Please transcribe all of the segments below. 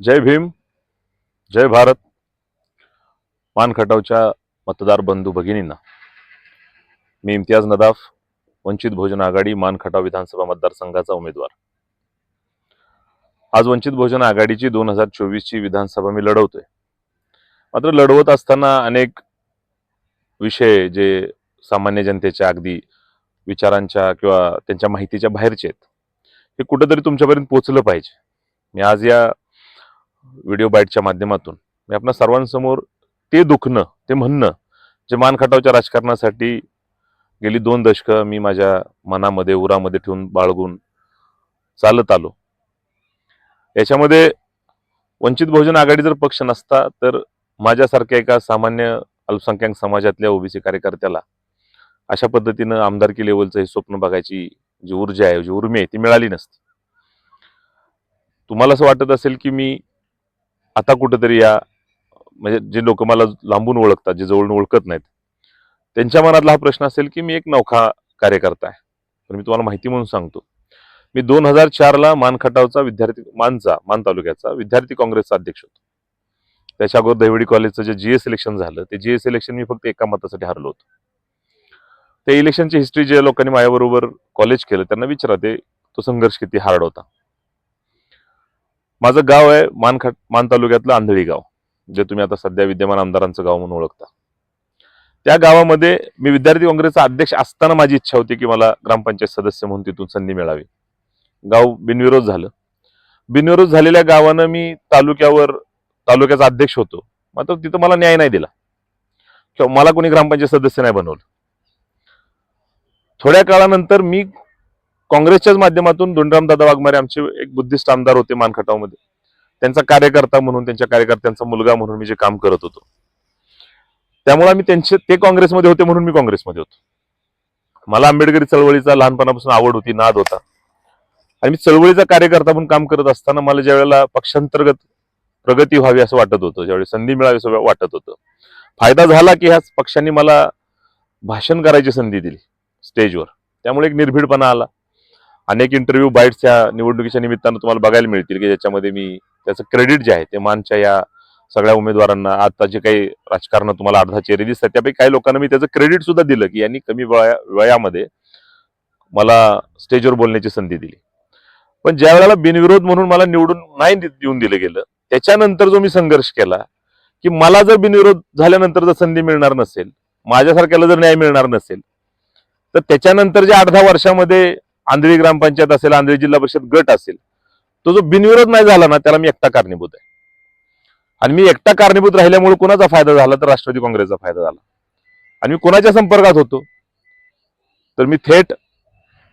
जय भीम जय भारत. मानखटावच्या मतदार बंधू भगिनींना. मी इम्तियाज नदाफ वंचित बहुजन आघाडी मानखटाव विधानसभा मतदारसंघाचा उमेदवार. आज वंचित बहुजन आघाडीची दोन हजार चोवीसची विधानसभा मी लढवतोय. मात्र लढवत असताना अनेक विषय जे सामान्य जनतेच्या अगदी विचारांच्या किंवा त्यांच्या माहितीच्या बाहेरचे आहेत हे कुठंतरी तुमच्यापर्यंत पोचलं पाहिजे. मी आज या व्हिडिओ बाईटच्या माध्यमातून. मी आपल्या सर्वांसमोर ते दुखणं ते म्हणणं जे मानखटावच्या राजकारणासाठी गेली दोन दशकं मी माझ्या मनामध्ये उरामध्ये ठेवून बाळगून चालत आलो. याच्यामध्ये वंचित बहुजन आघाडी जर पक्ष नसता तर माझ्यासारख्या एका सामान्य अल्पसंख्याक समाजातल्या ओबीसी कार्यकर्त्याला अशा पद्धतीनं आमदारकी लेवलचं हे स्वप्न बघायची जी ऊर्जा आहे जी उर्मी आहे ती मिळाली नसती. तुम्हाला असं वाटत असेल की मी आता कुठेतरी या म्हणजे जे लोक मला लांबून ओळखतात जे जवळून ओळखत नाहीत त्यांच्या मनातला हा प्रश्न असेल की मी एक नौखा कार्यकर्ता आहे. तर मी तुम्हाला माहिती म्हणून सांगतो. मी दोन हजार चारला मान खटावचा विद्यार्थी मानचा मान तालुक्याचा विद्यार्थी काँग्रेसचा अध्यक्ष होतो. त्याच्या अगोदर दहिवडी कॉलेजचं जे जीएस इलेक्शन झालं ते जीएस इलेक्शन मी फक्त एका मतासाठी हरलो होतो. त्या इलेक्शनची हिस्ट्री जे लोकांनी माझ्याबरोबर कॉलेज केलं त्यांना विचारा ते तो संघर्ष किती हार्ड होता. माझं गाव आहे मानखट मान तालुक्यातलं आंधळी गाव जे तुम्ही आता सध्या विद्यमान आमदारांचं गाव म्हणून ओळखता. त्या गावामध्ये मी विद्यार्थी काँग्रेसचा अध्यक्ष असताना माझी इच्छा होती की मला ग्रामपंचायत सदस्य म्हणून तिथून संधी मिळावी. गाव बिनविरोध झालं. बिनविरोध झालेल्या गावानं मी तालुक्यावर तालुक्याचा अध्यक्ष होतो. मात्र तिथं मला न्याय नाही दिला. किंवा मला कोणी ग्रामपंचायत सदस्य नाही बनवलं. थोड्या काळानंतर मी काँग्रेसच्याच माध्यमातून दुंडराम दादा वाघमारे आमचे एक बुद्धिस्ट आमदार होते मानखटावमध्ये. त्यांचा कार्यकर्ता म्हणून त्यांच्या कार्यकर्त्यांचा मुलगा म्हणून मी जे काम करत होतो. त्यामुळे आम्ही त्यांचे ते काँग्रेसमध्ये होते म्हणून मी काँग्रेसमध्ये होतो. मला आंबेडकरी चळवळीचा लहानपणापासून आवड होती नाद होता. आणि मी चळवळीचा कार्यकर्ता म्हणून काम करत असताना मला ज्या वेळेला पक्षांतर्गत प्रगती व्हावी असं वाटत होतं ज्यावेळी संधी मिळावी असं वाटत होतं फायदा झाला की ह्याच पक्षांनी मला भाषण करायची संधी दिली स्टेजवर. त्यामुळे एक निर्भीडपणा आला. अनेक इंटरव्ह्यू या निवडणुकीच्या निमित्तानं तुम्हाला बघायला मिळतील की ज्याच्यामध्ये मी त्याचं क्रेडिट जे आहे ते मानच्या या सगळ्या उमेदवारांना आता जे काही राजकारण तुम्हाला अर्धा चेहरे दिसतात त्यापैकी काही लोकांना मी त्याचं क्रेडिट सुद्धा दिलं की यांनी कमी वया वयामध्ये मला स्टेजवर बोलण्याची संधी दिली. पण ज्या वेळेला बिनविरोध म्हणून मला निवडून नाही देऊन दिलं गेलं त्याच्यानंतर जो मी संघर्ष केला की मला जर बिनविरोध झाल्यानंतर जर संधी मिळणार नसेल माझ्यासारख्याला जर न्याय मिळणार नसेल तर त्याच्यानंतर जे आठ दहा वर्षामध्ये आंधळी ग्रामपंचायत असेल आंधळी जिल्हा परिषद गट असेल तो जो बिनविरोध नाही झाला ना त्याला मी एकटा कारणीभूत आहे. आणि मी एकटा कारणीभूत राहिल्यामुळे कोणाचा फायदा झाला तर राष्ट्रवादी काँग्रेसचा फायदा झाला. आणि मी कोणाच्या संपर्कात होतो? तर मी थेट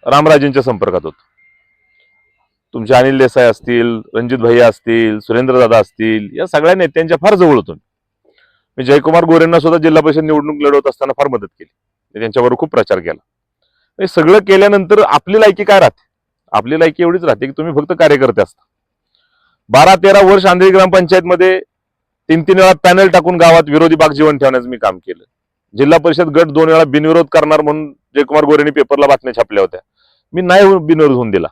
रामराजेंच्या संपर्कात होतो. तुमचे अनिल देसाई असतील रणजित भैया असतील सुरेंद्रदादा असतील या सगळ्या नेत्यांच्या फार जवळ होतो मी. जयकुमार गोरेंना सुद्धा जिल्हा परिषद निवडणूक लढवत असताना फार मदत केली. त्यांच्याबरोबर खूप प्रचार केला. हे सगळं केल्यानंतर आपली लायकी काय राहते? आपली लायकी एवढीच राहते की तुम्ही फक्त कार्यकर्ते असता. बारा तेरा वर्ष आंधळी ग्रामपंचायतमध्ये तीन तीन वेळा पॅनल टाकून गावात विरोधी बाग जीवन ठेवण्याचं मी काम केलं. जिल्हा परिषद गट दोन वेळा बिनविरोध करणार म्हणून जयकुमार गोरेंनी पेपरला बातम्या छापल्या होत्या. मी नाही बिनविरोध होऊन दिला.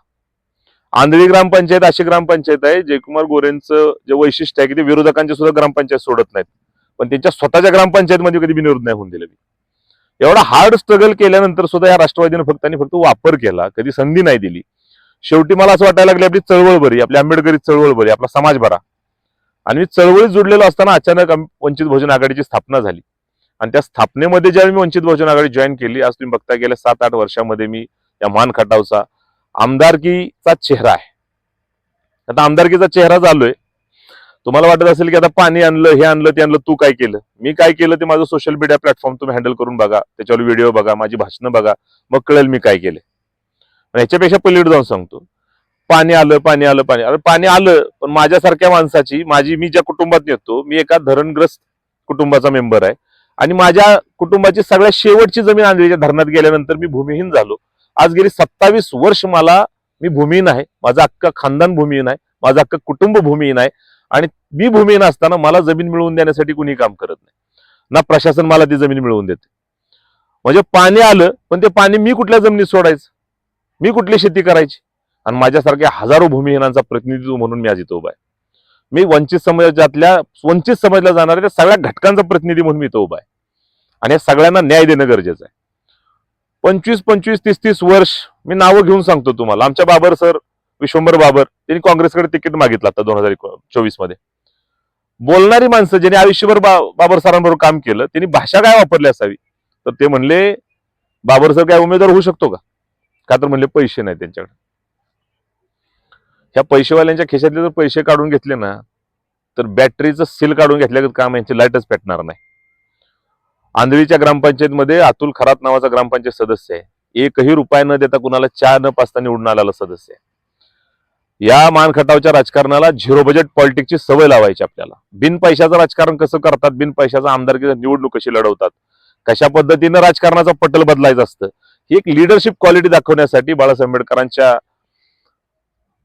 आंधळी ग्रामपंचायत अशी ग्रामपंचायत आहे. जयकुमार गोरेंचं जे वैशिष्ट्य आहे की ते विरोधकांचे सुद्धा ग्रामपंचायत सोडत नाहीत. पण त्यांच्या स्वतःच्या ग्रामपंचायतमध्ये कधी बिनविरोध नाही होऊन दिलं मी. एवढा हार्ड स्ट्रगल केल्यानंतर सुद्धा या राष्ट्रवादीने फक्त आणि फक्त वापर केला. कधी संधी नाही दिली. शेवटी मला असं वाटायला लागली आपली चळवळ बरी आपली आंबेडकरी चळवळ बरी आपला समाज बरा आणि मी चळवळीत जुडलेलो असताना अचानक वंचित बहुजन आघाडीची स्थापना झाली. आणि त्या स्थापनेमध्ये ज्यावेळी मी वंचित बहुजन आघाडी जॉईन केली आज तुम्ही बघता गेल्या सात आठ वर्षामध्ये मी या मान खटावचा आमदारकीचा चेहरा आहे. आता आमदारकीचा चेहरा चालू आहे तुम्हाला वाटत असेल की आता पाणी आणलं हे आणलं ते आणलं तू काय केलं? मी काय केलं ते माझं सोशल मीडिया प्लॅटफॉर्म तुम्ही हँडल करून बघा. त्याच्यावर व्हिडिओ बघा माझी भाषणं बघा. मग कळेल मी काय केलं याच्यापेक्षा ह्याच्यापेक्षा पलीकडे जाऊन सांगतो. पाणी आलं पाणी आलं पाणी अरे पाणी आलं पण माझ्यासारख्या माणसाची माझी मी ज्या कुटुंबात येतो मी एका धरणग्रस्त कुटुंबाचा मेंबर आहे. आणि माझ्या कुटुंबाची सगळ्यात शेवटची जमीन आंधळीच्या धरणात गेल्यानंतर मी भूमिहीन झालो. आज गेली सत्तावीस वर्ष मला मी भूमिहीन आहे. माझा अख्खं खानदान भूमिहीन आहे. माझं अख्खं कुटुंब भूमिहीन आहे. आणि मी भूमिहीन असताना मला जमीन मिळवून देण्यासाठी कुणी काम करत नाही. ना प्रशासन मला ती जमीन मिळवून देते. म्हणजे पाणी आलं पण ते पाणी मी कुठल्या जमिनीत सोडायचं? मी कुठली शेती करायची? आणि माझ्यासारख्या हजारो भूमिहीनांचा प्रतिनिधित्व म्हणून मी आज इथं उभा आहे. मी वंचित समाजातल्या वंचित समजल्या जाणाऱ्या त्या सगळ्या घटकांचा प्रतिनिधी म्हणून मी इथं उभा आहे. आणि या सगळ्यांना न्याय देणं गरजेचं आहे. पंचवीस पंचवीस तीस तीस वर्ष मी नावं घेऊन सांगतो तुम्हाला. आमच्या बाबर सर विश्वंभर बाबर त्यांनी काँग्रेसकडे तिकीट मागितलं आता दोन हजार चोवीसमध्ये बोलणारी माणसं ज्यांनी आयुष्यभर बा बाबर सरांबरोबर काम केलं त्यांनी भाषा काय वापरली असावी? तर ते म्हणले बाबर सर काय उमेदवार होऊ शकतो का? का तर म्हणले पैसे नाही त्यांच्याकडे. ह्या पैसेवाल्यांच्या खिशातले जर पैसे काढून घेतले ना तर बॅटरीचं सील काढून घेतल्यागत काम यांची लाईटच पेटणार नाही. आंधळीच्या ग्रामपंचायतमध्ये अतुल खरात नावाचा ग्रामपंचायत सदस्य आहे. एकही रुपया न देता कुणाला चहा न पाचता निवडून आलेला सदस्य आहे. या मानखटावच्या राजकारणाला झिरो बजेट पॉलिटिक्सची सवय लावायची आपल्याला. बिन पैशाचं राजकारण कसं करतात? बिन पैशाचं आमदारकी निवडणूक कशी लढवतात. कशा पद्धतीनं राजकारणाचा पटल बदलायचं असतं? ही एक लिडरशिप क्वालिटी दाखवण्यासाठी बाळासाहेब आंबेडकरांच्या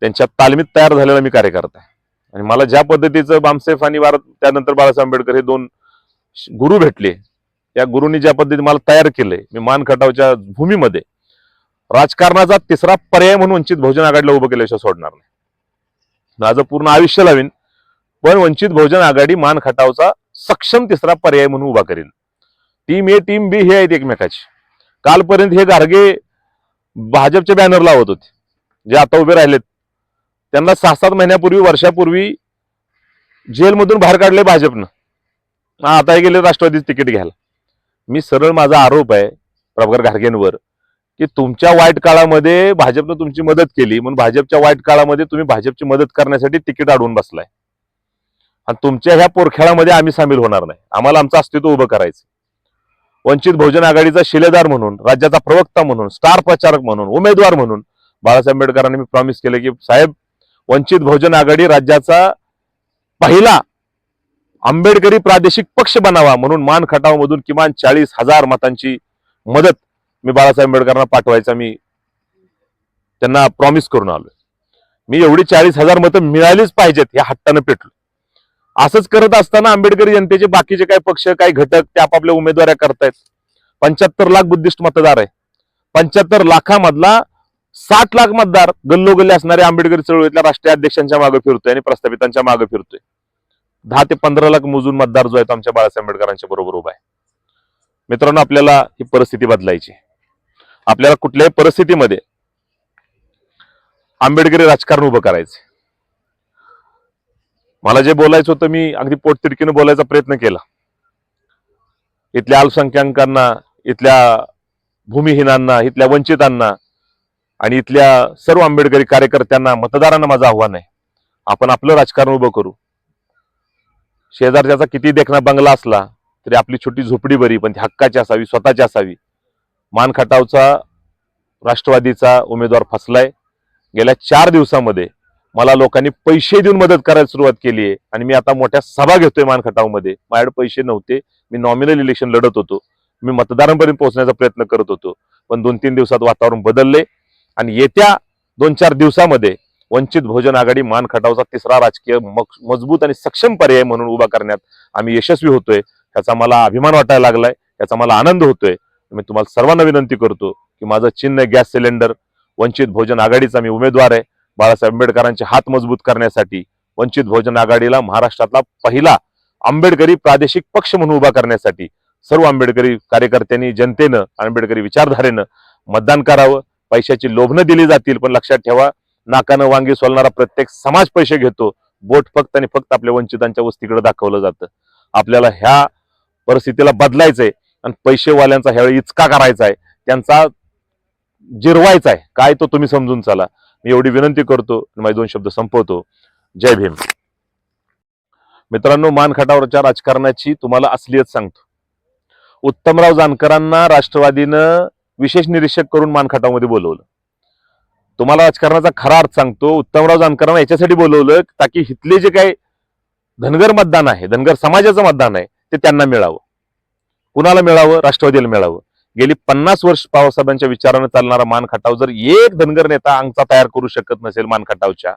त्यांच्या तालमीत तयार झालेला मी कार्यकर्ता आहे. आणि मला ज्या पद्धतीचं बामसेफ आणि भारत त्यानंतर बाळासाहेब आंबेडकर हे दोन गुरु भेटले त्या गुरुंनी ज्या पद्धतीने मला तयार केलंय मी मान खटावच्या भूमीमध्ये राजकारणाचा तिसरा पर्याय म्हणून वंचित बहुजन आघाडीला उभं केल्याशिवाय सोडणार नाही. माझं पूर्ण आयुष्य लावीन पण वंचित बहुजन आघाडी मान खटावचा सक्षम तिसरा पर्याय म्हणून उभा करेल टीम ए टीम बी हे आहेत एकमेकाची. कालपर्यंत हे गार्गे भाजपचे बॅनर लावत होते जे आता उभे राहिलेत. त्यांना सहा सात महिन्यापूर्वी वर्षापूर्वी जेलमधून बाहेर काढले भाजपनं. आता हे गेले राष्ट्रवादीच तिकीट घ्यायला. मी सरळ माझा आरोप आहे प्रभाकर घारगेंवर की तुमच्या वाईट काळामध्ये भाजपनं तुमची मदत केली. म्हणून भाजपच्या वाईट काळामध्ये तुम्ही भाजपची मदत करण्यासाठी तिकीट अडवून बसलाय. आणि तुमच्या ह्या पोरखेळामध्ये आम्ही सामील होणार नाही. आम्हाला आमचं अस्तित्व उभं करायचं वंचित बहुजन आघाडीचा शिलेदार म्हणून राज्याचा प्रवक्ता म्हणून स्टार प्रचारक म्हणून उमेदवार म्हणून बाळासाहेब आंबेडकरांनी मी प्रॉमिस केलं की साहेब वंचित बहुजन आघाडी राज्याचा पहिला आंबेडकरी प्रादेशिक पक्ष बनावा म्हणून मान खटावमधून किमान चाळीस हजार मतांची मदत मी बाळासाहेब आंबेडकरांना पाठवायचा मी त्यांना प्रॉमिस करून आलोय. मी एवढी चाळीस हजार मतं मिळालीच पाहिजेत हे हट्टानं पेटलो. असंच करत असताना आंबेडकरी जनतेचे बाकीचे काही पक्ष काही घटक ते आपापल्या उमेदवाऱ्या करतायत. पंच्याहत्तर लाख बुद्धिस्ट मतदार आहे. पंच्याहत्तर लाखामधला साठ लाख मतदार गल्लोगल्ली असणारे आंबेडकरी चळवळीतल्या राष्ट्रीय अध्यक्षांच्या मागे फिरतोय आणि प्रस्थापितांच्या मागे फिरतोय. दहा ते पंधरा लाख मोजून मतदार जो आहे तो आमच्या बाळासाहेब आंबेडकरांच्या बरोबर उभा आहे. मित्रांनो आपल्याला ही परिस्थिती बदलायची आहे. आपल्याला कुठल्याही परिस्थितीमध्ये आंबेडकरी राजकारण उभं करायचं मला जे बोलायचं होतं मी अगदी पोटतिडकीनं बोलायचा प्रयत्न केला. इथल्या अल्पसंख्याकांना इथल्या भूमिहीनांना इथल्या वंचितांना आणि इथल्या सर्व आंबेडकरी कार्यकर्त्यांना मतदारांना माझं आव्हान आहे. आपण आपलं राजकारण उभं करू. शेजारच्याचा किती देखना बंगला असला तरी आपली छोटी झोपडी बरी पण ती हक्काची असावी स्वतःची असावी. मानखटावचा राष्ट्रवादीचा उमेदवार फसलाय. गेल्या चार दिवसामध्ये मला लोकांनी पैसे देऊन मदत करायला सुरुवात केली आहे. आणि मी आता मोठ्या सभा घेतोय मानखटावमध्ये. माझ्याकडे पैसे नव्हते. मी नॉमिनल इलेक्शन लढत होतो. मी मतदारांपर्यंत पोहोचण्याचा प्रयत्न करत होतो. पण दोन तीन दिवसात वातावरण बदलले. आणि येत्या दोन चार दिवसामध्ये वंचित भोजन आघाडी मान खटावचा तिसरा राजकीय मजबूत आणि सक्षम पर्याय म्हणून उभा करण्यात आम्ही यशस्वी होतोय. त्याचा मला अभिमान वाटायला लागलाय. त्याचा मला आनंद होतोय. मी तुम्हाला सर्वांना विनंती करतो की माझं चिन्ह गॅस सिलेंडर वंचित भोजन आघाडीचा मी उमेदवार आहे. बाळासाहेब आंबेडकरांचे हात मजबूत करण्यासाठी वंचित भोजन आघाडीला महाराष्ट्रातला पहिला आंबेडकरी प्रादेशिक पक्ष म्हणून उभा करण्यासाठी सर्व आंबेडकरी कार्यकर्त्यांनी जनतेनं आंबेडकरी विचारधारेनं मतदान करावं. पैशाची लोभनं दिली जातील पण लक्षात ठेवा नाकानं वांगी सोलणारा प्रत्येक समाज पैसे घेतो. बोट फक्त आणि फक्त आपल्या वंचितांच्या वस्तीकडे दाखवलं जातं. आपल्याला ह्या परिस्थितीला बदलायचंय. आणि पैसेवाल्यांचा ह्यावेळी इचका करायचा आहे त्यांचा जिरवायचा आहे काय तो तुम्ही समजून चाला. मी एवढी विनंती करतो माझे दोन शब्द संपवतो. जय भीम. मित्रांनो मानखटावरच्या राजकारणाची तुम्हाला असलीच सांगतो. उत्तमराव जानकरांना राष्ट्रवादीनं विशेष निरीक्षक करून मानखटावमध्ये बोलवलं. तुम्हाला राजकारणाचा खरा अर्थ सांगतो उत्तमराव जानकरांना याच्यासाठी बोलवलं ताकी इथले जे काही धनगर मतदान आहे धनगर समाजाचं मतदान आहे ते त्यांना मिळावं. कुणाला मिळावं? राष्ट्रवादीला मिळावं. गेली पन्नास वर्ष पवारसाहेबांच्या विचारानं चालणारा मान खटाव जर एक धनगर नेता अंगचा तयार करू शकत नसेल मान खटावच्या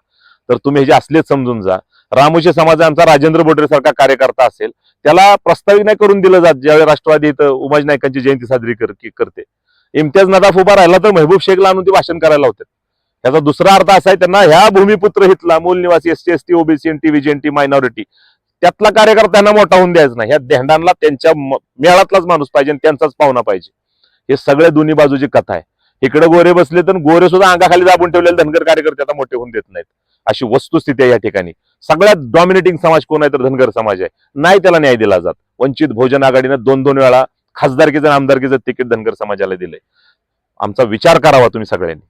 तर तुम्ही हे जे असलेच समजून जा. रामोशी आमचा राजेंद्र बोडरे सारखा कार्यकर्ता असेल त्याला प्रस्तावित नाही करून दिलं जात ज्यावेळी राष्ट्रवादी इथं उमाज नायकांची जयंती साजरी कर- करते. इम्तियाज नदाफ उभा राहिला तर महबूब शेखला आणून ते भाषण करायला होते याचा दुसरा अर्थ असा आहे त्यांना ह्या भूमिपुत्र हितला मूल निवासी S OBC S T OBC N T minority त्यातला कार्यकर्ता त्यांना मोठा होऊन द्यायचा नाही. ह्या धेंडांना त्यांच्या मेळातलाच माणूस पाहिजे आणि त्यांचाच पाहुणा पाहिजे. हे सगळ्या दोन्ही बाजूची कथा आहे. इकडे गोरे बसले तर गोरे सुद्धा अंगाखाली दाबून ठेवलेले धनगर कार्यकर्ते आता मोठे होऊन देत नाहीत. अशी वस्तुस्थिती आहे या ठिकाणी. सगळ्यात डॉमिनेटिंग समाज कोण आहे तर धनगर समाज आहे. नाही त्याला न्याय दिला जात. वंचित बहुजन आघाडीनं दोन दोन वेळा खासदारकीचं आणि आमदारकीचं तिकीट धनगर समाजाला दिलंय. आमचा विचार करावा तुम्ही सगळ्यांनी.